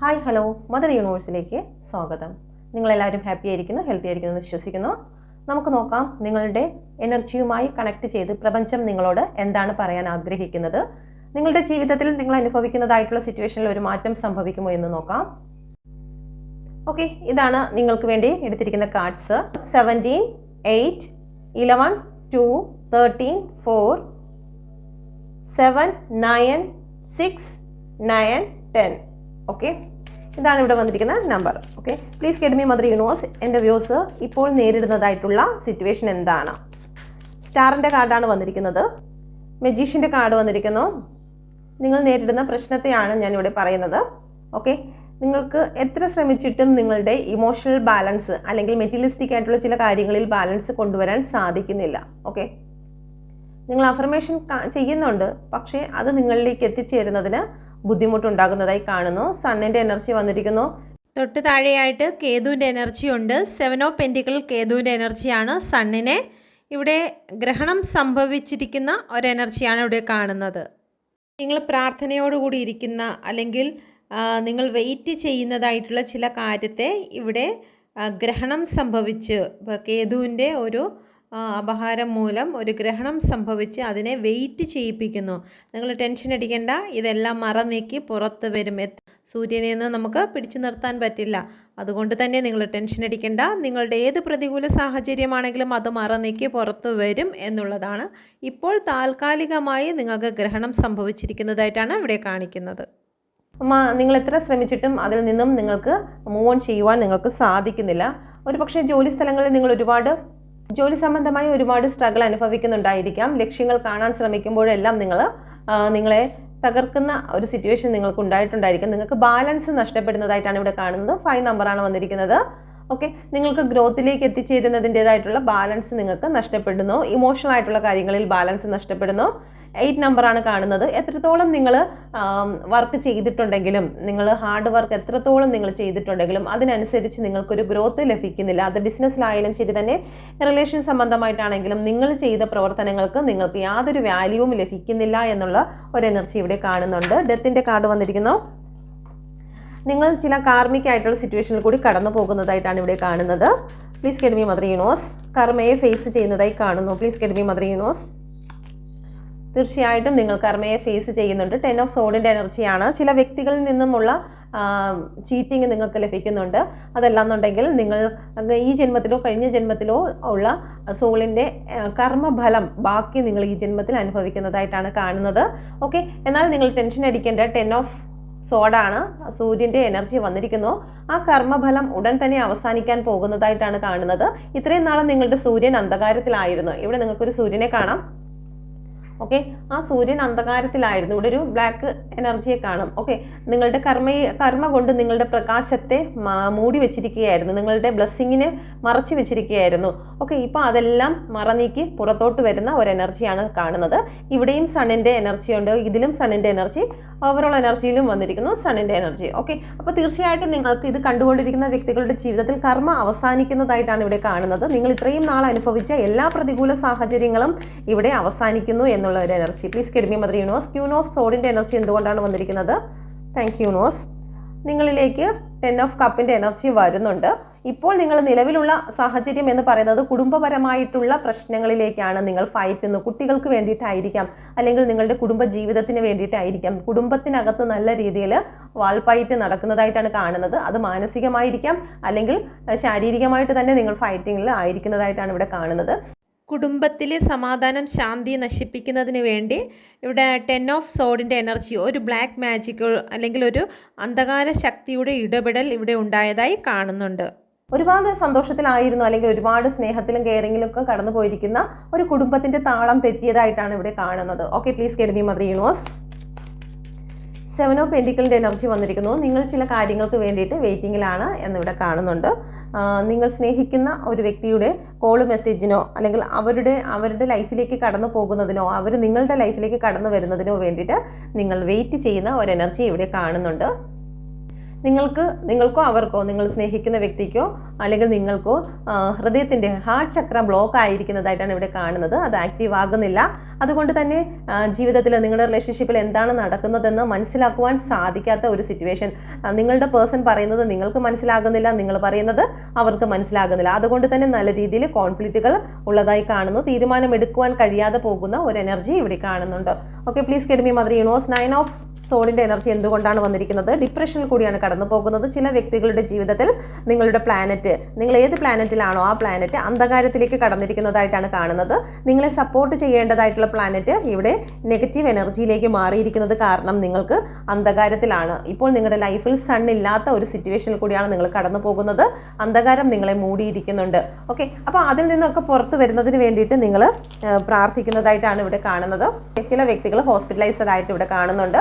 Hi hello. Mother യൂണിവേഴ്സിലേക്ക് സ്വാഗതം. നിങ്ങളെല്ലാവരും happy ആയിരിക്കുന്നു ഹെൽത്തി ആയിരിക്കുന്നു എന്ന് വിശ്വസിക്കുന്നു. നമുക്ക് നോക്കാം നിങ്ങളുടെ എനർജിയുമായി കണക്ട് ചെയ്ത് പ്രപഞ്ചം നിങ്ങളോട് എന്താണ് പറയാൻ ആഗ്രഹിക്കുന്നത്. നിങ്ങളുടെ ജീവിതത്തിൽ നിങ്ങൾ അനുഭവിക്കുന്നതായിട്ടുള്ള സിറ്റുവേഷനിൽ ഒരു മാറ്റം സംഭവിക്കുമോ എന്ന് നോക്കാം. ഓക്കെ ഇതാണ് നിങ്ങൾക്ക് വേണ്ടി എടുത്തിരിക്കുന്ന cards. Seventeen eight eleven two thirteen four seven nine six nine ten. Okay ഇതാണ് ഇവിടെ വന്നിരിക്കുന്ന number okay please guide me mother universe എന്റെ വ്യൂസ് ഇപ്പോൾ നേരിടുന്നതായിട്ടുള്ള സിറ്റുവേഷൻ എന്താണ്? സ്റ്റാറിന്റെ കാർഡാണ് വന്നിരിക്കുന്നത്. മെജീഷ്യന്റെ കാർഡ് വന്നിരിക്കുന്നു. നിങ്ങൾ നേരിടുന്ന പ്രശ്നത്തെയാണ് ഞാനിവിടെ പറയുന്നത്. ഓക്കെ നിങ്ങൾക്ക് എത്ര ശ്രമിച്ചിട്ടും നിങ്ങളുടെ ഇമോഷണൽ ബാലൻസ് അല്ലെങ്കിൽ മെറ്റീരിയലിസ്റ്റിക് ആയിട്ടുള്ള ചില കാര്യങ്ങളിൽ ബാലൻസ് കൊണ്ടുവരാൻ സാധിക്കുന്നില്ല. ഓക്കെ നിങ്ങൾ അഫർമേഷൻ ചെയ്യുന്നുണ്ട്. പക്ഷേ അത് നിങ്ങളിലേക്ക് എത്തിച്ചേരുന്നതിന് ബുദ്ധിമുട്ടുണ്ടാകുന്നതായി കാണുന്നു. സണ്ണിന്റെ എനർജി വന്നിരിക്കുന്നു. തൊട്ട് താഴെയായിട്ട് കേതുവിന്റെ എനർജി ഉണ്ട്. സെവൻ ഓഫ് പെന്റിക്കിൾ കേതുവിന്റെ എനർജിയാണ് സണ്ണിനെ. ഇവിടെ ഗ്രഹണം സംഭവിച്ചിരിക്കുന്ന ഒരു എനർജിയാണ് ഇവിടെ കാണുന്നത്. നിങ്ങൾ പ്രാർത്ഥനയോടുകൂടി ഇരിക്കുന്ന അല്ലെങ്കിൽ നിങ്ങൾ വെയിറ്റ് ചെയ്യുന്നതായിട്ടുള്ള ചില കാര്യത്തെ ഇവിടെ ഗ്രഹണം സംഭവിച്ച് കേതുവിന്റെ ഒരു അപഹാരം മൂലം ഒരു ഗ്രഹണം സംഭവിച്ച് അതിനെ വെയിറ്റ് ചെയ്യിപ്പിക്കുന്നു. നിങ്ങൾ ടെൻഷൻ അടിക്കേണ്ട. ഇതെല്ലാം മറ നീക്കി പുറത്ത് വരും. സൂര്യനിൽ നിന്ന് നമുക്ക് പിടിച്ചു നിർത്താൻ പറ്റില്ല. അതുകൊണ്ട് തന്നെ നിങ്ങൾ ടെൻഷൻ അടിക്കേണ്ട. നിങ്ങളുടെ ഏത് പ്രതികൂല സാഹചര്യമാണെങ്കിലും അത് മറ പുറത്തു വരും എന്നുള്ളതാണ് ഇപ്പോൾ താൽക്കാലികമായി നിങ്ങൾക്ക് ഗ്രഹണം സംഭവിച്ചിരിക്കുന്നതായിട്ടാണ് ഇവിടെ കാണിക്കുന്നത്. നിങ്ങൾ എത്ര ശ്രമിച്ചിട്ടും അതിൽ നിന്നും നിങ്ങൾക്ക് മൂവ് ഓൺ ചെയ്യുവാൻ നിങ്ങൾക്ക് സാധിക്കുന്നില്ല. ഒരു പക്ഷേ ജോലി സ്ഥലങ്ങളിൽ നിങ്ങൾ ഒരുപാട് ജോലി സംബന്ധമായി ഒരുപാട് സ്ട്രഗിൾ അനുഭവിക്കുന്നുണ്ടായിരിക്കാം. ലക്ഷ്യങ്ങൾ കാണാൻ ശ്രമിക്കുമ്പോഴെല്ലാം നിങ്ങൾ നിങ്ങളെ തകർക്കുന്ന ഒരു സിറ്റുവേഷൻ നിങ്ങൾക്ക് ഉണ്ടായിട്ടുണ്ടായിരിക്കും. നിങ്ങൾക്ക് ബാലൻസ് നഷ്ടപ്പെടുന്നതായിട്ടാണ് ഇവിടെ കാണുന്നത്. ഫൈവ് നമ്പറാണ് വന്നിരിക്കുന്നത്. ഓക്കെ. നിങ്ങൾക്ക് ഗ്രോത്തിലേക്ക് എത്തിച്ചേരുന്നതിന്റെതായിട്ടുള്ള ബാലൻസ് നിങ്ങൾക്ക് നഷ്ടപ്പെടുന്നു. ഇമോഷണൽ ആയിട്ടുള്ള കാര്യങ്ങളിൽ ബാലൻസ് നഷ്ടപ്പെടുന്നു. എയ്റ്റ് നമ്പറാണ് കാണുന്നത്. എത്രത്തോളം നിങ്ങൾ വർക്ക് ചെയ്തിട്ടുണ്ടെങ്കിലും നിങ്ങൾ ഹാർഡ് വർക്ക് എത്രത്തോളം നിങ്ങൾ ചെയ്തിട്ടുണ്ടെങ്കിലും അതിനനുസരിച്ച് നിങ്ങൾക്കൊരു ഗ്രോത്ത് ലഭിക്കുന്നില്ല. അത് ബിസിനസ്സിലായാലും ശരി തന്നെ റിലേഷൻ സംബന്ധമായിട്ടാണെങ്കിലും നിങ്ങൾ ചെയ്ത പ്രവർത്തനങ്ങൾക്ക് നിങ്ങൾക്ക് യാതൊരു വാല്യൂവും ലഭിക്കുന്നില്ല എന്നുള്ള ഒരു എനർജി ഇവിടെ കാണുന്നുണ്ട്. ഡെത്തിന്റെ കാർഡ് വന്നിരിക്കുന്നു. നിങ്ങൾ ചില കാർമിക് ആയിട്ടുള്ള സിറ്റുവേഷനിൽ കൂടി കടന്നു പോകുന്നതായിട്ടാണ് ഇവിടെ കാണുന്നത്. Please guide me mother universe കർമ്മയെ face ചെയ്യുന്നതായി കാണുന്നു. Please guide me mother universe തീർച്ചയായിട്ടും നിങ്ങൾ കർമ്മയെ ഫേസ് ചെയ്യുന്നുണ്ട്. ടെൻ ഓഫ് സോഡിന്റെ എനർജിയാണ്. ചില വ്യക്തികളിൽ നിന്നുമുള്ള ചീറ്റിംഗ് നിങ്ങൾക്ക് ലഭിക്കുന്നുണ്ട്. അതല്ലാന്നുണ്ടെങ്കിൽ നിങ്ങൾ ഈ ജന്മത്തിലോ കഴിഞ്ഞ ജന്മത്തിലോ ഉള്ള സോളിന്റെ കർമ്മഫലം ബാക്കി നിങ്ങൾ ഈ ജന്മത്തിൽ അനുഭവിക്കുന്നതായിട്ടാണ് കാണുന്നത്. ഓക്കെ എന്നാൽ നിങ്ങൾ ടെൻഷൻ അടിക്കേണ്ട ടെൻ ഓഫ് സോഡാണ് സൂര്യന്റെ എനർജി വന്നിരിക്കുന്നു. ആ കർമ്മഫലം ഉടൻ തന്നെ അവസാനിക്കാൻ പോകുന്നതായിട്ടാണ് കാണുന്നത്. ഇത്രയും നാളും നിങ്ങളുടെ സൂര്യൻ അന്ധകാരത്തിലായിരുന്നു. ഇവിടെ നിങ്ങൾക്കൊരു സൂര്യനെ കാണാം. ഓക്കെ ആ സൂര്യൻ അന്ധകാരത്തിലായിരുന്നു. ഇവിടെ ഒരു ബ്ലാക്ക് എനർജിയെ കാണും. ഓക്കെ നിങ്ങളുടെ കർമ്മ കർമ്മ കൊണ്ട് നിങ്ങളുടെ പ്രകാശത്തെ മൂടി വെച്ചിരിക്കുകയായിരുന്നു. നിങ്ങളുടെ ബ്ലെസ്സിങ്ങിനെ മറച്ചു വെച്ചിരിക്കുകയായിരുന്നു. ഓക്കെ ഇപ്പോൾ അതെല്ലാം മറനീക്കി പുറത്തോട്ട് വരുന്ന ഒരു എനർജിയാണ് കാണുന്നത്. ഇവിടെയും സണ്ണിന്റെ എനർജി ഉണ്ട്. ഇതിലും സണ്ണിന്റെ എനർജി ഓവറോൾ എനർജിയിലും വന്നിരിക്കുന്നു സണ്ണിന്റെ എനർജി ഓക്കെ അപ്പോൾ തീർച്ചയായിട്ടും നിങ്ങൾക്ക് ഇത് കണ്ടുകൊണ്ടിരിക്കുന്ന വ്യക്തികളുടെ ജീവിതത്തിൽ കർമ്മ അവസാനിക്കുന്നതായിട്ടാണ് ഇവിടെ കാണുന്നത്. നിങ്ങൾ ഇത്രയും നാൾ അനുഭവിച്ച എല്ലാ പ്രതികൂല സാഹചര്യങ്ങളും ഇവിടെ അവസാനിക്കുന്നു എന്നുള്ള ഒരു energy please guide me mother universe queen of സോഡിന്റെ energy എന്തുകൊണ്ടാണ് വന്നിരിക്കുന്നത്? താങ്ക് നോസ് നിങ്ങളിലേക്ക് ടെൻ ഓഫ് കപ്പിന്റെ എനർജി വരുന്നുണ്ട്. ഇപ്പോൾ നിങ്ങൾ നിലവിലുള്ള സാഹചര്യം എന്ന് പറയുന്നത് കുടുംബപരമായിട്ടുള്ള പ്രശ്നങ്ങളിലേക്കാണ് നിങ്ങൾ ഫൈറ്റ് ചെയ്യുന്നത് കുട്ടികൾക്ക് വേണ്ടിയിട്ടായിരിക്കാം. അല്ലെങ്കിൽ നിങ്ങളുടെ കുടുംബ ജീവിതത്തിന് വേണ്ടിയിട്ടായിരിക്കാം. കുടുംബത്തിനകത്ത് നല്ല രീതിയിൽ വാൾപ്പയറ്റ് നടക്കുന്നതായിട്ടാണ് കാണുന്നത്. അത് മാനസികമായിരിക്കാം. അല്ലെങ്കിൽ ശാരീരികമായിട്ട് തന്നെ നിങ്ങൾ ഫൈറ്റിങ്ങിൽ ആയിരിക്കുന്നതായിട്ടാണ് ഇവിടെ കാണുന്നത്. കുടുംബത്തിലെ സമാധാനം ശാന്തി നശിപ്പിക്കുന്നതിന് വേണ്ടി ഇവിടെ ടെൻ ഓഫ് സോഡിന്റെ എനർജി ഒരു ബ്ലാക്ക് മാജിക് അല്ലെങ്കിൽ ഒരു അന്ധകാര ശക്തിയുടെ ഇടപെടൽ ഇവിടെ ഉണ്ടായതായി കാണുന്നുണ്ട്. ഒരുപാട് സന്തോഷത്തിലായിരുന്നു അല്ലെങ്കിൽ ഒരുപാട് സ്നേഹത്തിലും കെയറിങ്ങിലും ഒക്കെ കടന്നു പോയിരിക്കുന്ന ഒരു കുടുംബത്തിന്റെ താളം തെറ്റിയതായിട്ടാണ് ഇവിടെ കാണുന്നത്. Okay please guide me mother universe seven of energy വന്നിരിക്കുന്നു. നിങ്ങൾ ചില കാര്യങ്ങൾക്ക് വേണ്ടിയിട്ട് വെയിറ്റിങ്ങിലാണ് എന്നിവിടെ കാണുന്നുണ്ട്. നിങ്ങൾ സ്നേഹിക്കുന്ന ഒരു വ്യക്തിയുടെ കോൾ മെസ്സേജിനോ അല്ലെങ്കിൽ അവരുടെ അവരുടെ ലൈഫിലേക്ക് കടന്നു പോകുന്നതിനോ അവർ നിങ്ങളുടെ ലൈഫിലേക്ക് കടന്നു വരുന്നതിനോ വേണ്ടിയിട്ട് നിങ്ങൾ വെയിറ്റ് ചെയ്യുന്ന ഒരു എനർജി ഇവിടെ കാണുന്നുണ്ട്. നിങ്ങൾക്ക് നിങ്ങൾക്കോ അവർക്കോ നിങ്ങൾ സ്നേഹിക്കുന്ന വ്യക്തിക്കോ അല്ലെങ്കിൽ നിങ്ങൾക്കോ ഹൃദയത്തിന്റെ ഹാർട്ട് ചക്ര ബ്ലോക്ക് ആയിരിക്കുന്നതായിട്ടാണ് ഇവിടെ കാണുന്നത്. അത് ആക്റ്റീവ് ആകുന്നില്ല. അതുകൊണ്ട് തന്നെ ജീവിതത്തിൽ നിങ്ങളുടെ റിലേഷൻഷിപ്പിൽ എന്താണ് നടക്കുന്നതെന്ന് മനസ്സിലാക്കുവാൻ സാധിക്കാത്ത ഒരു സിറ്റുവേഷൻ നിങ്ങളുടെ പേഴ്സൺ പറയുന്നത് നിങ്ങൾക്ക് മനസ്സിലാകുന്നില്ല നിങ്ങൾ പറയുന്നത് അവർക്ക് മനസ്സിലാകുന്നില്ല. അതുകൊണ്ട് തന്നെ നല്ല രീതിയിൽ കോൺഫ്ലിക്റ്റുകൾ ഉള്ളതായി കാണുന്നു. തീരുമാനം എടുക്കുവാൻ കഴിയാതെ പോകുന്ന ഒരു എനർജി ഇവിടെ കാണുന്നുണ്ട്. Okay please guide me mother universe nine of സോഡിന്റെ energy എന്തുകൊണ്ടാണ് വന്നിരിക്കുന്നത്? ഡിപ്രഷനിൽ കൂടിയാണ് കടന്നു പോകുന്നത്. ചില വ്യക്തികളുടെ ജീവിതത്തിൽ നിങ്ങളുടെ പ്ലാനറ്റ് നിങ്ങൾ ഏത് പ്ലാനറ്റിലാണോ ആ പ്ലാനറ്റ് അന്ധകാരത്തിലേക്ക് കടന്നിരിക്കുന്നതായിട്ടാണ് കാണുന്നത്. നിങ്ങളെ സപ്പോർട്ട് ചെയ്യേണ്ടതായിട്ടുള്ള പ്ലാനറ്റ് ഇവിടെ നെഗറ്റീവ് എനർജിയിലേക്ക് മാറിയിരിക്കുന്നത് കാരണം നിങ്ങൾക്ക് അന്ധകാരത്തിലാണ്. ഇപ്പോൾ നിങ്ങളുടെ ലൈഫിൽ സൺ ഇല്ലാത്ത ഒരു സിറ്റുവേഷനിൽ കൂടിയാണ് നിങ്ങൾ കടന്നു പോകുന്നത്. അന്ധകാരം നിങ്ങളെ മൂടിയിരിക്കുന്നുണ്ട്. ഓക്കെ അപ്പോൾ അതിൽ നിന്നൊക്കെ പുറത്തു വരുന്നതിന് വേണ്ടിയിട്ട് നിങ്ങൾ പ്രാർത്ഥിക്കുന്നതായിട്ടാണ് ഇവിടെ കാണുന്നത്. ചില വ്യക്തികൾ ഹോസ്പിറ്റലൈസ്ഡ് ആയിട്ട് ഇവിടെ കാണുന്നുണ്ട്.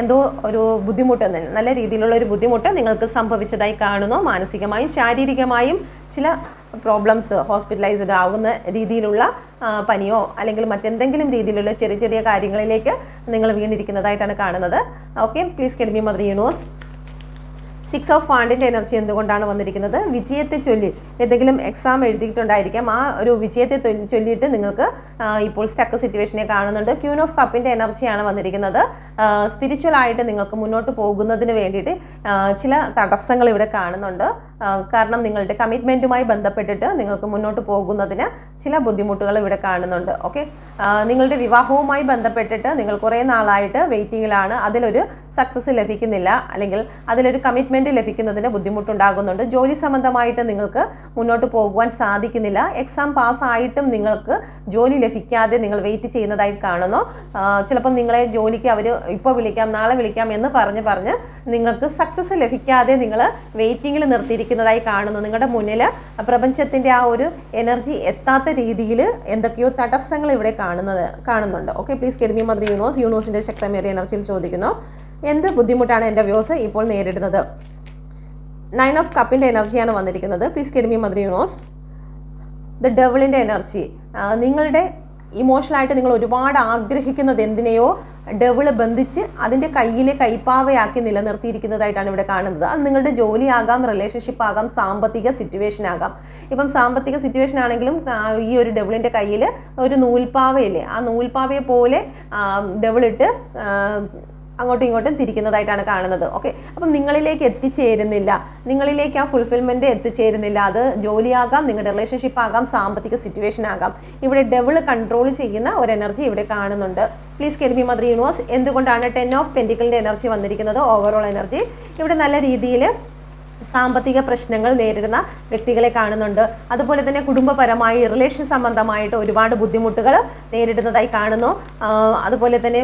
എന്തോ ഒരു ബുദ്ധിമുട്ട് നല്ല രീതിയിലുള്ള ഒരു ബുദ്ധിമുട്ട് നിങ്ങൾക്ക് സംഭവിച്ചതായി കാണുന്നു. മാനസികമായും ശാരീരികമായും ചില പ്രോബ്ലംസ് ഹോസ്പിറ്റലൈസ്ഡ് ആവുന്ന രീതിയിലുള്ള പനിയോ അല്ലെങ്കിൽ മറ്റെന്തെങ്കിലും രീതിയിലുള്ള ചെറിയ ചെറിയ കാര്യങ്ങളിലേക്ക് നിങ്ങൾ വീണിരിക്കുന്നതായിട്ടാണ് കാണുന്നത്. Okay please guide me mother universe six of വാണ്ടിന്റെ energy എന്തുകൊണ്ടാണ് വന്നിരിക്കുന്നത്? വിജയത്തെ ചൊല്ലി എന്തെങ്കിലും എക്സാം എഴുതിയിട്ടുണ്ടായിരിക്കാം. ആ ഒരു വിജയത്തെ ചൊല്ലിയിട്ട് നിങ്ങൾക്ക് ഇപ്പോൾ സ്റ്റക്ക് സിറ്റുവേഷനെ കാണുന്നുണ്ട്. ക്യൂൻ ഓഫ് കപ്പിന്റെ എനർജിയാണ് വന്നിരിക്കുന്നത്. സ്പിരിച്വൽ ആയിട്ട് നിങ്ങൾക്ക് മുന്നോട്ട് പോകുന്നതിന് വേണ്ടിയിട്ട് ചില തടസ്സങ്ങൾ ഇവിടെ കാണുന്നുണ്ട്. കാരണം നിങ്ങളുടെ കമ്മിറ്റ്മെന്റുമായി ബന്ധപ്പെട്ടിട്ട് നിങ്ങൾക്ക് മുന്നോട്ട് പോകുന്നതിന് ചില ബുദ്ധിമുട്ടുകൾ ഇവിടെ കാണുന്നുണ്ട്. ഓക്കെ നിങ്ങളുടെ വിവാഹവുമായി ബന്ധപ്പെട്ടിട്ട് നിങ്ങൾ കുറേ നാളായിട്ട് വെയിറ്റിങ്ങിലാണ് അതിലൊരു സക്സസ് ലഭിക്കുന്നില്ല. അല്ലെങ്കിൽ അതിലൊരു കമ്മിറ്റ്മെന്റ് ലഭിക്കുന്നതിന് ബുദ്ധിമുട്ടുണ്ടാകുന്നുണ്ട്. ജോലി സംബന്ധമായിട്ട് നിങ്ങൾക്ക് മുന്നോട്ട് പോകുവാൻ സാധിക്കുന്നില്ല. എക്സാം പാസ്സായിട്ടും നിങ്ങൾക്ക് ജോലി ലഭിക്കാതെ നിങ്ങൾ വെയിറ്റ് ചെയ്യുന്നതായിട്ട് കാണുന്നു. ചിലപ്പം നിങ്ങളെ ജോലിക്ക് അവർ ഇപ്പോൾ വിളിക്കാം നാളെ വിളിക്കാം എന്ന് പറഞ്ഞ് പറഞ്ഞ് നിങ്ങൾക്ക് സക്സസ് ലഭിക്കാതെ നിങ്ങൾ വെയിറ്റിങ്ങിൽ നിർത്തിയിരിക്കുന്നതായി കാണുന്നു. നിങ്ങളുടെ മുന്നിൽ പ്രപഞ്ചത്തിന്റെ ആ ഒരു എനർജി എത്താത്ത രീതിയിൽ എന്തൊക്കെയോ തടസ്സങ്ങൾ ഇവിടെ കാണുന്നത് കാണുന്നുണ്ട്. Okay please guide me mother universe യൂണിവേഴ്സിന്റെ ശക്തമേറിയ എനർജിയിൽ ചോദിക്കുന്നു. എന്ത് ബുദ്ധിമുട്ടാണ് എന്റെ വ്യൂസ് ഇപ്പോൾ നേരിടുന്നത്? നയൻ ഓഫ് കപ്പിന്റെ എനർജിയാണ് വന്നിരിക്കുന്നത്. Please guide me mother universe the ഡെവിളിന്റെ energy. നിങ്ങളുടെ ഇമോഷണലായിട്ട് നിങ്ങൾ ഒരുപാട് ആഗ്രഹിക്കുന്നത് എന്തിനെയോ ഡെവിൾ ബന്ധിച്ച് അതിന്റെ കയ്യിലെ കൈപ്പാവയാക്കി നിലനിർത്തിയിരിക്കുന്നതായിട്ടാണ് ഇവിടെ കാണുന്നത്. അത് നിങ്ങളുടെ ജോലിയാകാം റിലേഷൻഷിപ്പ് ആകാം സാമ്പത്തിക സിറ്റുവേഷൻ ആകാം. ഇപ്പം സാമ്പത്തിക സിറ്റുവേഷൻ ആണെങ്കിലും ഈ ഒരു ഡബിളിന്റെ കയ്യിൽ ഒരു നൂൽപ്പാവയില്ലേ ആ നൂൽപ്പാവയെ പോലെ ഡെവിളിട്ട് അങ്ങോട്ടും ഇങ്ങോട്ടും തിരിക്കുന്നതായിട്ടാണ് കാണുന്നത്. ഓക്കെ അപ്പം നിങ്ങളിലേക്ക് എത്തിച്ചേരുന്നില്ല. നിങ്ങളിലേക്ക് ആ ഫുൾഫിൽമെന്റ് എത്തിച്ചേരുന്നില്ല. അത് ജോലിയാകാം നിങ്ങളുടെ റിലേഷൻഷിപ്പ് ആകാം സാമ്പത്തിക സിറ്റുവേഷൻ ആകാം. ഇവിടെ ഡബിൾ കൺട്രോൾ ചെയ്യുന്ന ഒരു എനർജി ഇവിടെ കാണുന്നുണ്ട്. Please guide me mother universe എന്തുകൊണ്ടാണ് ടെൻ ഓഫ് പെന്റിക്കിളിന്റെ എനർജി വന്നിരിക്കുന്നത്? ഓവറോൾ എനർജി ഇവിടെ നല്ല രീതിയിൽ സാമ്പത്തിക പ്രശ്നങ്ങൾ നേരിടുന്ന വ്യക്തികളെ കാണുന്നുണ്ട്. അതുപോലെ തന്നെ കുടുംബപരമായി റിലേഷൻ സംബന്ധമായിട്ട് ഒരുപാട് ബുദ്ധിമുട്ടുകൾ നേരിടുന്നതായി കാണുന്നു. അതുപോലെ തന്നെ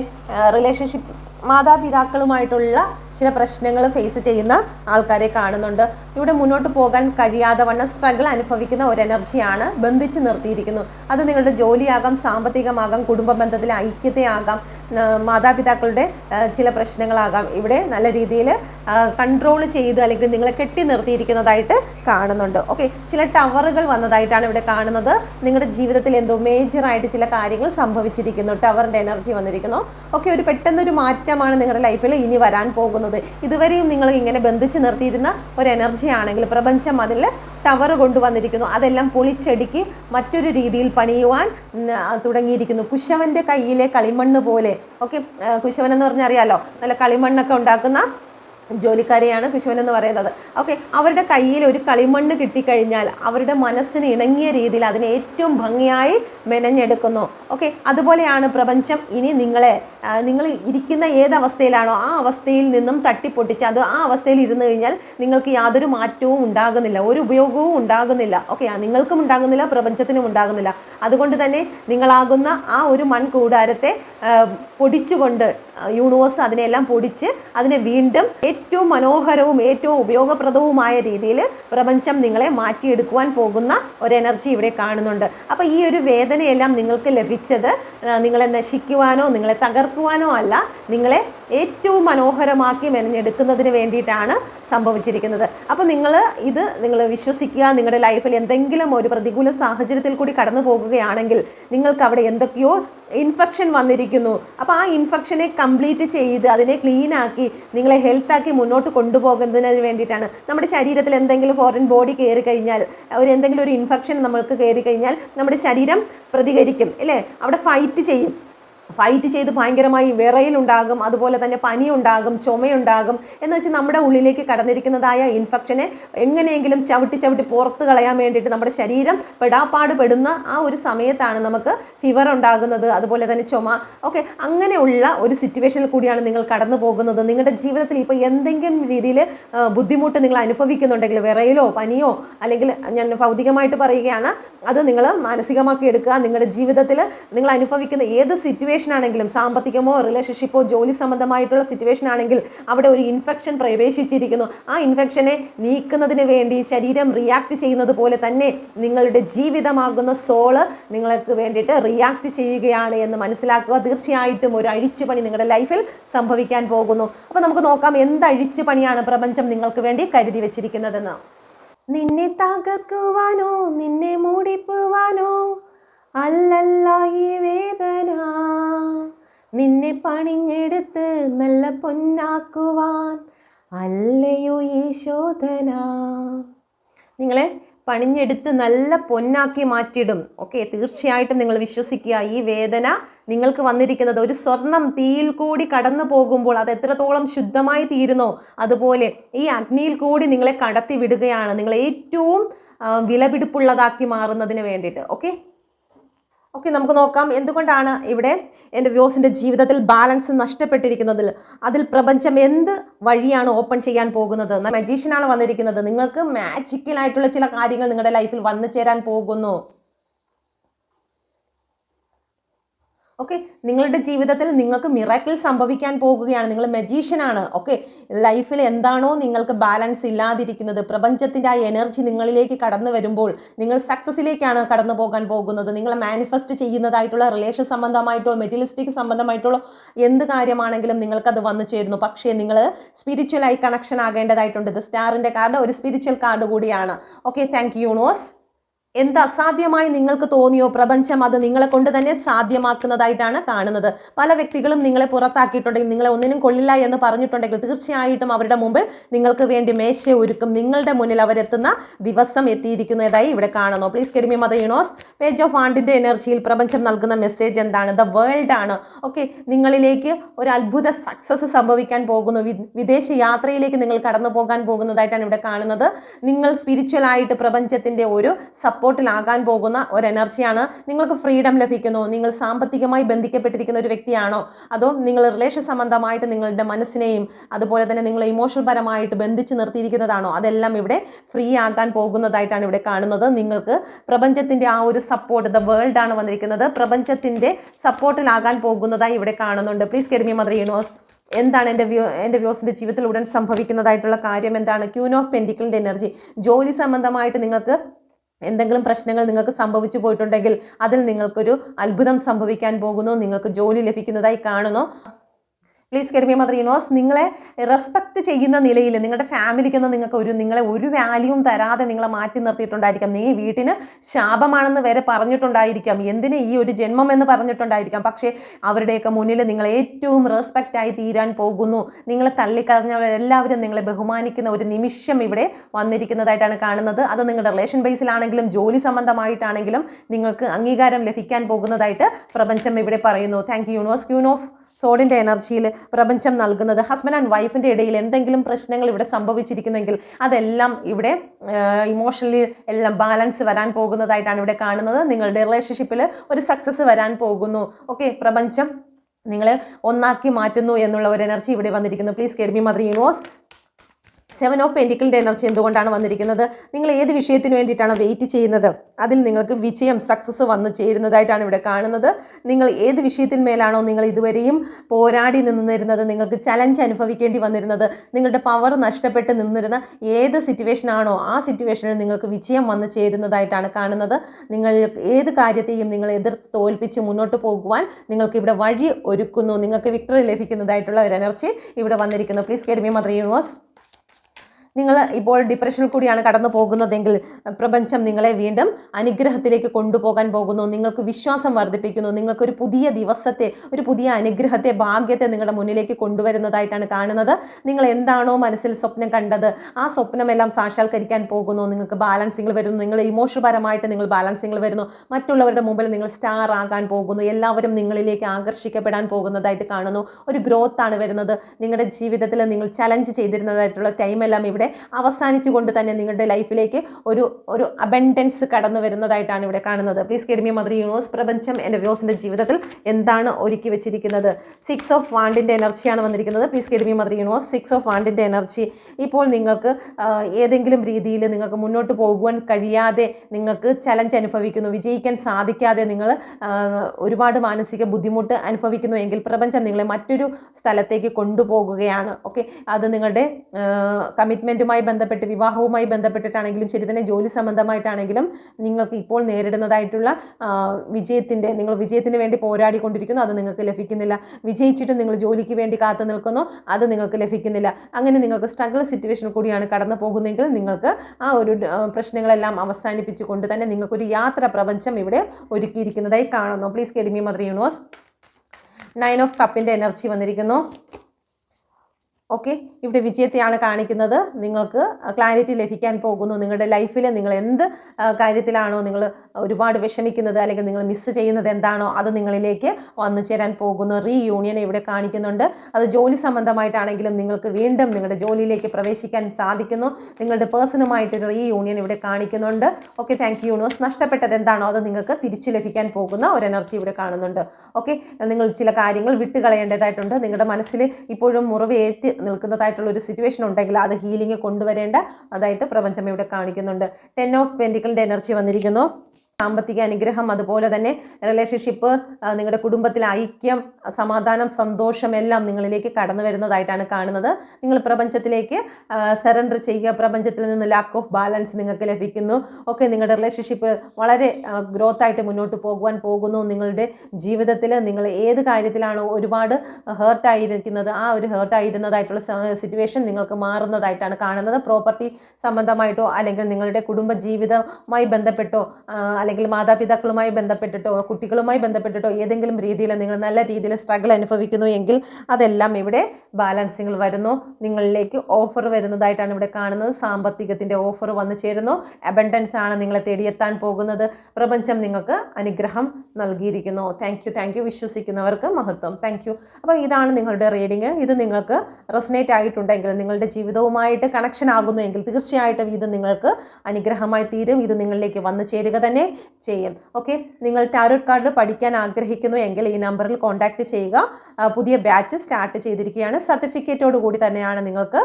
റിലേഷൻഷിപ്പ് മാതാപിതാക്കളുമായിട്ടുള്ള ചില പ്രശ്നങ്ങൾ ഫേസ് ചെയ്യുന്ന ആൾക്കാരെ കാണുന്നുണ്ട്. ഇവിടെ മുന്നോട്ട് പോകാൻ കഴിയാതെ വണ്ണം സ്ട്രഗിൾ അനുഭവിക്കുന്ന ഒരു എനർജിയാണ് ബന്ധിച്ച് നിർത്തിയിരിക്കുന്നു. അത് നിങ്ങളുടെ ജോലിയാകാം സാമ്പത്തികമാകാം കുടുംബ ബന്ധത്തിലെ ഐക്യതയാകാം മാതാപിതാക്കളുടെ ചില പ്രശ്നങ്ങളാകാം. ഇവിടെ നല്ല രീതിയിൽ കൺട്രോൾ ചെയ്ത് അല്ലെങ്കിൽ നിങ്ങളെ കെട്ടി നിർത്തിയിരിക്കുന്നതായിട്ട് കാണുന്നുണ്ട്. ഓക്കെ ചില ടവറുകൾ വന്നതായിട്ടാണ് ഇവിടെ കാണുന്നത്. നിങ്ങളുടെ ജീവിതത്തിൽ എന്തോ മേജറായിട്ട് ചില കാര്യങ്ങൾ സംഭവിച്ചിരിക്കുന്നു. ടവറിന്റെ എനർജി വന്നിരിക്കുന്നു. ഓക്കെ ഒരു പെട്ടെന്നൊരു മാറ്റമാണ് നിങ്ങളുടെ ലൈഫിൽ ഇനി വരാൻ പോകുന്നത്. ഇതുവരെയും നിങ്ങൾ ഇങ്ങനെ ബന്ധിച്ച് നിർത്തിയിരുന്ന ഒരു എനർജി ആണെങ്കിൽ പ്രപഞ്ചം അതിൽ ടവർ കൊണ്ടുവന്നിരിക്കുന്നു. അതെല്ലാം പൊളിച്ചടുക്കി മറ്റൊരു രീതിയിൽ പണിയുവാൻ തുടങ്ങിയിരിക്കുന്നു. കുശവന്റെ കയ്യിലെ കളിമണ്ണ് പോലെ ഓക്കെ കുശവൻ എന്ന് പറഞ്ഞാൽ അറിയാലോ? നല്ല കളിമണ്ണൊക്കെ ഉണ്ടാക്കുന്ന ജോലിക്കാരെയാണ് കുശവൻ എന്ന് പറയുന്നത്. ഓക്കെ അവരുടെ കയ്യിൽ ഒരു കളിമണ്ണ് കിട്ടിക്കഴിഞ്ഞാൽ അവരുടെ മനസ്സിന് ഇണങ്ങിയ രീതിയിൽ അതിനെ ഏറ്റവും ഭംഗിയായി മെനഞ്ഞെടുക്കുന്നു. ഓക്കെ അതുപോലെയാണ് പ്രപഞ്ചം ഇനി നിങ്ങളെ നിങ്ങൾ ഇരിക്കുന്ന ഏത് അവസ്ഥയിലാണോ ആ അവസ്ഥയിൽ നിന്നും തട്ടിപ്പൊട്ടിച്ച് അത് ആ അവസ്ഥയിൽ ഇരുന്ന് കഴിഞ്ഞാൽ നിങ്ങൾക്ക് യാതൊരു മാറ്റവും ഉണ്ടാകുന്നില്ല ഒരു ഉപയോഗവും ഉണ്ടാകുന്നില്ല. ഓക്കെ നിങ്ങൾക്കും ഉണ്ടാകുന്നില്ല പ്രപഞ്ചത്തിനും ഉണ്ടാകുന്നില്ല. അതുകൊണ്ട് തന്നെ നിങ്ങളാകുന്ന ആ ഒരു മൺകൂടാരത്തെ പൊടിച്ചുകൊണ്ട് യൂണിവേഴ്സ് അതിനെല്ലാം പൊടിച്ച് അതിനെ വീണ്ടും ഏറ്റവും മനോഹരവും ഏറ്റവും ഉപയോഗപ്രദവുമായ രീതിയിൽ പ്രപഞ്ചം നിങ്ങളെ മാറ്റിയെടുക്കുവാൻ പോകുന്ന ഒരു എനർജി ഇവിടെ കാണുന്നുണ്ട്. അപ്പോൾ ഈ ഒരു വേദനയെല്ലാം നിങ്ങൾക്ക് ലഭിച്ചത് നിങ്ങളെ നശിക്കുവാനോ നിങ്ങളെ തകർക്കുവാനോ അല്ല നിങ്ങളെ ഏറ്റവും മനോഹരമാക്കി മെനഞ്ഞെടുക്കുന്നതിന് വേണ്ടിയിട്ടാണ് സംഭവിച്ചിരിക്കുന്നത്. അപ്പോൾ നിങ്ങൾ ഇത് നിങ്ങൾ വിശ്വസിക്കുക നിങ്ങളുടെ ലൈഫിൽ എന്തെങ്കിലും ഒരു പ്രതികൂല സാഹചര്യത്തിൽ കൂടി കടന്നു പോകുകയാണെങ്കിൽ നിങ്ങൾക്ക് അവിടെ എന്തൊക്കെയോ ഇൻഫെക്ഷൻ വന്നിരിക്കുന്നു. അപ്പോൾ ആ ഇൻഫെക്ഷനെ കംപ്ലീറ്റ് ചെയ്ത് അതിനെ ക്ലീൻ ആക്കി നിങ്ങളെ ഹെൽത്താക്കി മുന്നോട്ട് കൊണ്ടുപോകുന്നതിന് വേണ്ടിയിട്ടാണ്. നമ്മുടെ ശരീരത്തിൽ എന്തെങ്കിലും ഫോറിൻ ബോഡി കയറി കഴിഞ്ഞാൽ ഒരു എന്തെങ്കിലും ഒരു ഇൻഫെക്ഷൻ നമ്മൾക്ക് കയറി കഴിഞ്ഞാൽ നമ്മുടെ ശരീരം പ്രതികരിക്കും അല്ലേ? അവിടെ ഫൈറ്റ് ചെയ്യും. ഫൈറ്റ് ചെയ്ത് ഭയങ്കരമായി വിറയിലുണ്ടാകും അതുപോലെ തന്നെ പനി ഉണ്ടാകും ചുമയുണ്ടാകും എന്ന് വെച്ചാൽ നമ്മുടെ ഉള്ളിലേക്ക് കടന്നിരിക്കുന്നതായ ഇൻഫെക്ഷനെ എങ്ങനെയെങ്കിലും ചവിട്ടി ചവിട്ടി പുറത്ത് കളയാൻ വേണ്ടിയിട്ട് നമ്മുടെ ശരീരം പെടാപ്പാട് പെടുന്ന ആ ഒരു സമയത്താണ് നമുക്ക് ഫിവർ ഉണ്ടാകുന്നത് അതുപോലെ തന്നെ ചുമ. ഓക്കെ അങ്ങനെയുള്ള ഒരു സിറ്റുവേഷനിൽ കൂടിയാണ് നിങ്ങൾ കടന്നു പോകുന്നത്. നിങ്ങളുടെ ജീവിതത്തിൽ ഇപ്പോൾ എന്തെങ്കിലും രീതിയിൽ ബുദ്ധിമുട്ട് നിങ്ങൾ അനുഭവിക്കുന്നുണ്ടെങ്കിൽ വിറയിലോ പനിയോ അല്ലെങ്കിൽ ഞാൻ ഭൗതികമായിട്ട് പറയുകയാണ് അത് നിങ്ങൾ മാനസികമാക്കി എടുക്കുക. നിങ്ങളുടെ ജീവിതത്തിൽ നിങ്ങൾ അനുഭവിക്കുന്ന ഏത് സിറ്റുവേഷൻ ആണെങ്കിലും സാമ്പത്തികമോ റിലേഷൻഷിപ്പോ ജോലി സംബന്ധമായിട്ടുള്ള സിറ്റുവേഷൻ ആണെങ്കിൽ അവിടെ ഒരു ഇൻഫെക്ഷൻ പ്രവേശിച്ചിരിക്കുന്നു. ആ ഇൻഫെക്ഷനെ നീക്കുന്നതിന് വേണ്ടി ശരീരം റിയാക്ട് ചെയ്യുന്നത് പോലെ തന്നെ നിങ്ങളുടെ ജീവിതമാകുന്ന സോൾ നിങ്ങൾക്ക് വേണ്ടിയിട്ട് റിയാക്ട് ചെയ്യുകയാണ് എന്ന് മനസ്സിലാക്കുക. തീർച്ചയായിട്ടും ഒരു അഴിച്ചുപണി നിങ്ങളുടെ ലൈഫിൽ സംഭവിക്കാൻ പോകുന്നു. അപ്പോൾ നമുക്ക് നോക്കാം എന്ത് അഴിച്ചുപണിയാണ് പ്രപഞ്ചം നിങ്ങൾക്ക് വേണ്ടി കരുതി വെച്ചിരിക്കുന്നതെന്ന്. നിന്നെ തകർക്കുവാനോ നിന്നെ മൂടിപ്പുവാനോ അല്ലല്ല ഈ വേദന. നിന്നെ പണിഞ്ഞെടുത്ത് നല്ല പൊന്നാക്കുവാൻ അല്ലയോ ഈ ശോധന. നിങ്ങളെ പണിഞ്ഞെടുത്ത് നല്ല പൊന്നാക്കി മാറ്റിയിടും. ഓക്കെ തീർച്ചയായിട്ടും നിങ്ങൾ വിശ്വസിക്കുക. ഈ വേദന നിങ്ങൾക്ക് വന്നിരിക്കുന്നത് ഒരു സ്വർണം തീയിൽ കൂടി കടന്നു പോകുമ്പോൾ അത് എത്രത്തോളം ശുദ്ധമായി തീരുന്നോ അതുപോലെ ഈ അഗ്നിയിൽ കൂടി നിങ്ങളെ കടത്തി വിടുകയാണ്. നിങ്ങൾ ഏറ്റവും വിലപിടിപ്പുള്ളതാക്കി മാറുന്നതിന് വേണ്ടിയിട്ട്. ഓക്കെ? ഓക്കെ നമുക്ക് നോക്കാം. എന്തുകൊണ്ടാണ് ഇവിടെ എന്റെ വ്യൂസിന്റെ ജീവിതത്തിൽ ബാലൻസ് നഷ്ടപ്പെട്ടിരിക്കുന്നതിൽ? അതിൽ പ്രപഞ്ചം എന്ത് വഴിയാണ് ഓപ്പൺ ചെയ്യാൻ പോകുന്നത്? മജീഷ്യനാണ് വന്നിരിക്കുന്നത്. നിങ്ങൾക്ക് മാജിക്കലായിട്ടുള്ള ചില കാര്യങ്ങൾ നിങ്ങളുടെ ലൈഫിൽ വന്നു ചേരാൻ പോകുന്നു. ഓക്കെ നിങ്ങളുടെ ജീവിതത്തിൽ നിങ്ങൾക്ക് മിറാക്കിൾ സംഭവിക്കാൻ പോകുകയാണ്. നിങ്ങൾ മെജീഷ്യനാണ് ഓക്കെ ലൈഫിൽ എന്താണോ നിങ്ങൾക്ക് ബാലൻസ് ഇല്ലാതിരിക്കുന്നത് പ്രപഞ്ചത്തിന്റെ ആ എനർജി നിങ്ങളിലേക്ക് കടന്നു വരുമ്പോൾ നിങ്ങൾ സക്സസ്സിലേക്കാണ് കടന്നു പോകാൻ പോകുന്നത്. നിങ്ങൾ മാനിഫെസ്റ്റ് ചെയ്യുന്നതായിട്ടുള്ള റിലേഷൻ സംബന്ധമായിട്ടോ മെറ്റീരിയലിസ്റ്റിക് സംബന്ധമായിട്ടോ എന്ത് കാര്യമാണെങ്കിലും നിങ്ങൾക്കത് വന്നു ചേരുന്നു. പക്ഷേ നിങ്ങൾ സ്പിരിച്വലായി കണക്ഷൻ ആകേണ്ടതായിട്ടുണ്ട്. ഇത് സ്റ്റാറിന്റെ കാർഡ് ഒരു സ്പിരിച്വൽ കാർഡ് കൂടിയാണ്. ഓക്കെ താങ്ക് യൂണോസ് എന്ത് അസാധ്യമായി നിങ്ങൾക്ക് തോന്നിയോ? പ്രപഞ്ചം അത് നിങ്ങളെ കൊണ്ട് തന്നെ സാധ്യമാക്കുന്നതായിട്ടാണ് കാണുന്നത്. പല വ്യക്തികളും നിങ്ങളെ പുറത്താക്കിയിട്ടുണ്ടെങ്കിൽ നിങ്ങളെ ഒന്നിനും കൊള്ളില്ല എന്ന് പറഞ്ഞിട്ടുണ്ടെങ്കിൽ തീർച്ചയായിട്ടും അവരുടെ മുമ്പിൽ നിങ്ങൾക്ക് വേണ്ടി മേശ ഒരുക്കും. നിങ്ങളുടെ മുന്നിൽ അവരെത്തുന്ന ദിവസം എത്തിയിരിക്കുന്നതായി ഇവിടെ കാണുന്നു. Please guide me mother universe page of ആണ്ടിന്റെ എനർജിയിൽ പ്രപഞ്ചം നൽകുന്ന മെസ്സേജ് എന്താണ്? ദ വേൾഡ് ആണ്. ഓക്കെ നിങ്ങളിലേക്ക് ഒരു അത്ഭുത സക്സസ് സംഭവിക്കാൻ പോകുന്നു. വിദേശ യാത്രയിലേക്ക് നിങ്ങൾ കടന്നു പോകാൻ പോകുന്നതായിട്ടാണ് ഇവിടെ കാണുന്നത്. നിങ്ങൾ സ്പിരിച്വലായിട്ട് പ്രപഞ്ചത്തിന്റെ ഒരു സപ്പോർട്ടിലാകാൻ പോകുന്ന ഒരു എനർജിയാണ് നിങ്ങൾക്ക് ഫ്രീഡം ലഭിക്കുന്നു. നിങ്ങൾ സാമ്പത്തികമായി ബന്ധിക്കപ്പെട്ടിരിക്കുന്ന ഒരു വ്യക്തിയാണോ? അതോ നിങ്ങൾ റിലേഷൻ സംബന്ധമായിട്ട് നിങ്ങളുടെ മനസ്സിനെയും അതുപോലെ തന്നെ നിങ്ങൾ ഇമോഷണൽ പരമായിട്ട് ബന്ധിച്ച് നിർത്തിയിരിക്കുന്നതാണോ? അതെല്ലാം ഇവിടെ ഫ്രീ ആകാൻ പോകുന്നതായിട്ടാണ് ഇവിടെ കാണുന്നത്. നിങ്ങൾക്ക് പ്രപഞ്ചത്തിന്റെ ആ ഒരു സപ്പോർട്ട് ദ വേൾഡ് ആണ് വന്നിരിക്കുന്നത്. പ്രപഞ്ചത്തിന്റെ സപ്പോർട്ടിലാകാൻ പോകുന്നതായി ഇവിടെ കാണുന്നുണ്ട്. പ്ലീസ് കെഡ്മി മദർ യൂണിവേഴ്സ് എന്താണ് എന്റെ വ്യൂ എന്റെ വ്യൂസിന്റെ ജീവിതത്തിൽ ഉടൻ സംഭവിക്കുന്നതായിട്ടുള്ള കാര്യം? എന്താണ്? ക്യൂൻ ഓഫ് പെൻഡിക്കിളിന്റെ എനർജി ജോലി സംബന്ധമായിട്ട് നിങ്ങൾക്ക് എന്തെങ്കിലും പ്രശ്നങ്ങൾ നിങ്ങൾക്ക് സംഭവിച്ചു പോയിട്ടുണ്ടെങ്കിൽ അതിൽ നിങ്ങൾക്കൊരു അത്ഭുതം സംഭവിക്കാൻ പോകുന്നു നിങ്ങൾക്ക് ജോലി ലഭിക്കുന്നതായി കാണുന്നു. പ്ലീസ് കെഡ്മി യൂണിവേഴ്സ് നിങ്ങളെ റെസ്പെക്ട് ചെയ്യുന്ന നിലയിൽ നിങ്ങളുടെ ഫാമിലിക്കൊന്നും നിങ്ങൾക്ക് ഒരു നിങ്ങളെ ഒരു വാല്യൂവും തരാതെ നിങ്ങളെ മാറ്റി നിർത്തിയിട്ടുണ്ടായിരിക്കാം. നീ വീട്ടിന് ശാപമാണെന്ന് വരെ പറഞ്ഞിട്ടുണ്ടായിരിക്കാം. എന്തിന് ഈ ഒരു ജന്മം എന്ന് പറഞ്ഞിട്ടുണ്ടായിരിക്കാം. പക്ഷേ അവരുടെയൊക്കെ മുന്നിൽ നിങ്ങൾ ഏറ്റവും റെസ്പെക്റ്റ് ആയി തീരാൻ പോകുന്നു. നിങ്ങളെ തള്ളിക്കളഞ്ഞവരെല്ലാവരും നിങ്ങളെ ബഹുമാനിക്കുന്ന ഒരു നിമിഷം ഇവിടെ വന്നിരിക്കുന്നതായിട്ടാണ് കാണുന്നത്. അത് നിങ്ങളുടെ റിലേഷൻ ബേസിലാണെങ്കിലും ജോലി സംബന്ധമായിട്ടാണെങ്കിലും നിങ്ങൾക്ക് അംഗീകാരം ലഭിക്കാൻ പോകുന്നതായിട്ട് പ്രപഞ്ചം ഇവിടെ പറയുന്നു. Thank you universe queen of സോഡിന്റെ എനർജിയിൽ പ്രപഞ്ചം നൽകുന്നത് ഹസ്ബൻഡ് ആൻഡ് വൈഫിന്റെ ഇടയിൽ എന്തെങ്കിലും പ്രശ്നങ്ങൾ ഇവിടെ സംഭവിച്ചിരിക്കുന്നെങ്കിൽ അതെല്ലാം ഇവിടെ ഇമോഷണലി എല്ലാം ബാലൻസ് വരാൻ പോകുന്നതായിട്ടാണ് ഇവിടെ കാണുന്നത്. നിങ്ങളുടെ റിലേഷൻഷിപ്പിൽ ഒരു സക്സസ് വരാൻ പോകുന്നു. ഓക്കെ പ്രപഞ്ചം നിങ്ങളെ ഒന്നാക്കി മാറ്റുന്നു എന്നുള്ള ഒരു എനർജി ഇവിടെ വന്നിരിക്കുന്നു. Please guide me mother universe seven of പെന്റിക്കിളിന്റെ energy എന്തുകൊണ്ടാണ് വന്നിരിക്കുന്നത്? നിങ്ങൾ ഏത് വിഷയത്തിന് വേണ്ടിയിട്ടാണ് വെയിറ്റ് ചെയ്യുന്നത്? അതിൽ നിങ്ങൾക്ക് വിജയം സക്സസ് വന്നു ചേരുന്നതായിട്ടാണ് ഇവിടെ കാണുന്നത്. നിങ്ങൾ ഏത് വിഷയത്തിന്മേലാണോ നിങ്ങൾ ഇതുവരെയും പോരാടി നിന്നിരുന്നത് നിങ്ങൾക്ക് ചലഞ്ച് അനുഭവിക്കേണ്ടി വന്നിരുന്നത് നിങ്ങളുടെ പവർ നഷ്ടപ്പെട്ട് നിന്നിരുന്ന ഏത് സിറ്റുവേഷൻ ആണോ ആ സിറ്റുവേഷനിൽ നിങ്ങൾക്ക് വിജയം വന്നു ചേരുന്നതായിട്ടാണ് കാണുന്നത്. നിങ്ങൾ ഏത് കാര്യത്തെയും നിങ്ങൾ എതിർത്ത് തോൽപ്പിച്ച് മുന്നോട്ട് പോകുവാൻ നിങ്ങൾക്ക് ഇവിടെ വഴി ഒരുക്കുന്നു. നിങ്ങൾക്ക് വിക്ടറി ലഭിക്കുന്നതായിട്ടുള്ള ഒരു എനർജി ഇവിടെ വന്നിരിക്കുന്നു. പ്ലീസ് കെഡ്മി മദർ യൂണിവേഴ്സ് നിങ്ങൾ ഇപ്പോൾ ഡിപ്രഷനിൽ കൂടിയാണ് കടന്നു പോകുന്നതെങ്കിൽ പ്രപഞ്ചം നിങ്ങളെ വീണ്ടും അനുഗ്രഹത്തിലേക്ക് കൊണ്ടുപോകാൻ പോകുന്നു. നിങ്ങൾക്ക് വിശ്വാസം വർദ്ധിപ്പിക്കുന്നു. നിങ്ങൾക്കൊരു പുതിയ ദിവസത്തെ ഒരു പുതിയ അനുഗ്രഹത്തെ ഭാഗ്യത്തെ നിങ്ങളുടെ മുന്നിലേക്ക് കൊണ്ടുവരുന്നതായിട്ടാണ് കാണുന്നത്. നിങ്ങൾ എന്താണോ മനസ്സിൽ സ്വപ്നം കണ്ടത് ആ സ്വപ്നമെല്ലാം സാക്ഷാത്കരിക്കാൻ പോകുന്നു. നിങ്ങൾക്ക് ബാലൻസിങ്ങൾ വരുന്നു. നിങ്ങൾ ഇമോഷണൽ പരമായിട്ട് നിങ്ങൾ ബാലൻസിങ്ങൾ വരുന്നു. മറ്റുള്ളവരുടെ മുമ്പിൽ നിങ്ങൾ സ്റ്റാർ ആകാൻ പോകുന്നു. എല്ലാവരും നിങ്ങളിലേക്ക് ആകർഷിക്കപ്പെടാൻ പോകുന്നതായിട്ട് കാണുന്നു. ഒരു ഗ്രോത്ത് ആണ് വരുന്നത്. നിങ്ങളുടെ ജീവിതത്തിൽ നിങ്ങൾ ചലഞ്ച് ചെയ്തിരുന്നതായിട്ടുള്ള ടൈമെല്ലാം ഇവിടെ അവസാനിച്ചുകൊണ്ട് തന്നെ നിങ്ങളുടെ ലൈഫിലേക്ക് ഒരു ഒരു അബൻഡൻസ് കടന്നു വരുന്നതായിട്ടാണ് ഇവിടെ കാണുന്നത്. പ്ലീസ് കെഡ്മി മദർ യൂണിവേഴ്സ് പ്രപഞ്ചം എന്റെ വ്യോസിന്റെ ജീവിതത്തിൽ എന്താണ് ഒരുക്കി വെച്ചിരിക്കുന്നത്? സിക്സ് ഓഫ് വാണ്ടിന്റെ എനർജിയാണ് വന്നിരിക്കുന്നത്. Please guide me mother universe six of വാണ്ടിന്റെ energy. ഇപ്പോൾ നിങ്ങൾക്ക് ഏതെങ്കിലും രീതിയിൽ നിങ്ങൾക്ക് മുന്നോട്ട് പോകുവാൻ കഴിയാതെ നിങ്ങൾക്ക് ചലഞ്ച് അനുഭവിക്കുന്നു. വിജയിക്കാൻ സാധിക്കാതെ നിങ്ങൾ ഒരുപാട് മാനസിക ബുദ്ധിമുട്ട് അനുഭവിക്കുന്നു എങ്കിൽ പ്രപഞ്ചം നിങ്ങളെ മറ്റൊരു സ്ഥലത്തേക്ക് കൊണ്ടുപോകുകയാണ്. ഓക്കെ അത് നിങ്ങളുടെ കമ്മിറ്റ്മെന്റുമായി ബന്ധപ്പെട്ട് വിവാഹവുമായി ബന്ധപ്പെട്ടിട്ടാണെങ്കിലും ശരി തന്നെ ജോലി സംബന്ധമായിട്ടാണെങ്കിലും നിങ്ങൾക്ക് ഇപ്പോൾ നേരിടുന്നതായിട്ടുള്ള വിജയത്തിന്റെ നിങ്ങൾ വിജയത്തിന് വേണ്ടി പോരാടിക്കൊണ്ടിരിക്കുന്നു അത് നിങ്ങൾക്ക് ലഭിക്കുന്നില്ല. വിജയിച്ചിട്ടും നിങ്ങൾ ജോലിക്ക് വേണ്ടി കാത്തു നിൽക്കുന്നു അത് നിങ്ങൾക്ക് ലഭിക്കുന്നില്ല. അങ്ങനെ നിങ്ങൾക്ക് സ്ട്രഗിൾ സിറ്റുവേഷൻ കൂടിയാണ് കടന്നു പോകുന്നതെങ്കിൽ നിങ്ങൾക്ക് ആ ഒരു പ്രശ്നങ്ങളെല്ലാം പ്രശ്നങ്ങളെല്ലാം അവസാനിപ്പിച്ചുകൊണ്ട് തന്നെ നിങ്ങൾക്കൊരു യാത്ര പ്രപഞ്ചം ഇവിടെ ഒരുക്കിയിരിക്കുന്നതായി കാണുന്നു. Please guide me mother universe nine of കപ്പിന്റെ എനർജി വന്നിരിക്കുന്നു. ഓക്കെ ഇവിടെ വിജയത്തെയാണ് കാണിക്കുന്നത്. നിങ്ങൾക്ക് ക്ലാരിറ്റി ലഭിക്കാൻ പോകുന്നു. നിങ്ങളുടെ ലൈഫിൽ നിങ്ങൾ എന്ത് കാര്യത്തിലാണോ നിങ്ങൾ ഒരുപാട് വിഷമിക്കുന്നത് അല്ലെങ്കിൽ നിങ്ങൾ മിസ്സ് ചെയ്യുന്നത് എന്താണോ അത് നിങ്ങളിലേക്ക് വന്നു ചേരാൻ പോകുന്നു. റീയൂണിയൻ ഇവിടെ കാണിക്കുന്നുണ്ട്. അത് ജോലി സംബന്ധമായിട്ടാണെങ്കിലും നിങ്ങൾക്ക് വീണ്ടും നിങ്ങളുടെ ജോലിയിലേക്ക് പ്രവേശിക്കാൻ സാധിക്കുന്നു. നിങ്ങളുടെ പേഴ്സണുമായിട്ടൊരു റീ യൂണിയൻ ഇവിടെ കാണിക്കുന്നുണ്ട്. ഓക്കെ താങ്ക് യൂണിവേഴ്സ് നഷ്ടപ്പെട്ടത് എന്താണോ അത് നിങ്ങൾക്ക് തിരിച്ചു ലഭിക്കാൻ പോകുന്ന ഒരു എനർജി ഇവിടെ കാണുന്നുണ്ട്. ഓക്കെ നിങ്ങൾ ചില കാര്യങ്ങൾ വിട്ടുകളയേണ്ടതായിട്ടുണ്ട്. നിങ്ങളുടെ മനസ്സിൽ ഇപ്പോഴും മുറിവേറ്റ് നിൽക്കുന്നതായിട്ടുള്ള ഒരു സിറ്റുവേഷൻ ഉണ്ടെങ്കിൽ അത് ഹീലിംഗ് കൊണ്ടുവരേണ്ട അതായിട്ട് പ്രപഞ്ചം ഇവിടെ കാണിക്കുന്നുണ്ട്. ടെൻ ഓഫ് പെന്റിക്കളുടെ എനർജി വന്നിരിക്കുന്നു. സാമ്പത്തിക അനുഗ്രഹം അതുപോലെ തന്നെ റിലേഷൻഷിപ്പ് നിങ്ങളുടെ കുടുംബത്തിൽ ഐക്യം സമാധാനം സന്തോഷം എല്ലാം നിങ്ങളിലേക്ക് കടന്നു വരുന്നതായിട്ടാണ് കാണുന്നത്. നിങ്ങൾ പ്രപഞ്ചത്തിലേക്ക് സറണ്ടർ ചെയ്യുക. പ്രപഞ്ചത്തിൽ നിന്ന് ലാക്ക് ഓഫ് ബാലൻസ് നിങ്ങൾക്ക് ലഭിക്കുന്നു. ഒക്കെ നിങ്ങളുടെ റിലേഷൻഷിപ്പ് വളരെ ഗ്രോത്ത് ആയിട്ട് മുന്നോട്ട് പോകുവാൻ പോകുന്നു. നിങ്ങളുടെ ജീവിതത്തിൽ നിങ്ങൾ ഏത് കാര്യത്തിലാണോ ഒരുപാട് ഹേർട്ടായിരിക്കുന്നത് ആ ഒരു ഹേർട്ടായിരുന്നതായിട്ടുള്ള സിറ്റുവേഷൻ നിങ്ങൾക്ക് മാറുന്നതായിട്ടാണ് കാണുന്നത്. പ്രോപ്പർട്ടി സംബന്ധമായിട്ടോ അല്ലെങ്കിൽ നിങ്ങളുടെ കുടുംബ ജീവിതവുമായി ബന്ധപ്പെട്ടോ അല്ലെങ്കിൽ മാതാപിതാക്കളുമായി ബന്ധപ്പെട്ടിട്ടോ കുട്ടികളുമായി ബന്ധപ്പെട്ടിട്ടോ ഏതെങ്കിലും രീതിയിൽ നിങ്ങൾ നല്ല രീതിയിൽ സ്ട്രഗിൾ അനുഭവിക്കുന്നു എങ്കിൽ അതെല്ലാം ഇവിടെ ബാലൻസിങ്ങൾ വരുന്നു. നിങ്ങളിലേക്ക് ഓഫർ വരുന്നതായിട്ടാണ് ഇവിടെ കാണുന്നത്. സാമ്പത്തികത്തിന്റെ ഓഫർ വന്നു ചേരുന്നു. അബൻഡൻസ് ആണ് നിങ്ങളെ തേടിയെത്താൻ പോകുന്നത്. പ്രപഞ്ചം നിങ്ങൾക്ക് അനുഗ്രഹം നൽകിയിരിക്കുന്നു. താങ്ക് യു താങ്ക് യു വിശ്വസിക്കുന്നവർക്ക് മഹത്വം. താങ്ക് യു അപ്പോൾ ഇതാണ് നിങ്ങളുടെ റീഡിങ് ഇത് നിങ്ങൾക്ക് റെസനേറ്റ് ആയിട്ടുണ്ടെങ്കിൽ നിങ്ങളുടെ ജീവിതവുമായിട്ട് കണക്ഷൻ ആകുന്നു എങ്കിൽ തീർച്ചയായിട്ടും ഇത് നിങ്ങൾക്ക് അനുഗ്രഹമായി തീരും. ഇത് നിങ്ങളിലേക്ക് വന്നു ചേരുക തന്നെ. ചെയ്യും. ഓക്കെ നിങ്ങൾ ടാരോട്ട് കാർഡ് പഠിക്കാൻ ആഗ്രഹിക്കുന്നു എങ്കിൽ ഈ നമ്പറിൽ കോൺടാക്ട് ചെയ്യുക. പുതിയ ബാച്ച് സ്റ്റാർട്ട് ചെയ്തിരിക്കുകയാണ്. സർട്ടിഫിക്കറ്റോട് കൂടി തന്നെയാണ് നിങ്ങൾക്ക്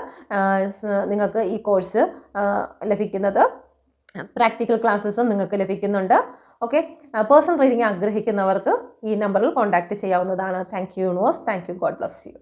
നിങ്ങൾക്ക് ഈ കോഴ്സ് ലഭിക്കുന്നത്. പ്രാക്ടിക്കൽ ക്ലാസ്സസും നിങ്ങൾക്ക് ലഭിക്കുന്നുണ്ട്. ഓക്കെ പേഴ്സണൽ റീഡിംഗ് ആഗ്രഹിക്കുന്നവർക്ക് ഈ നമ്പറിൽ കോൺടാക്ട് ചെയ്യാവുന്നതാണ്. Thank you universe thank you God bless you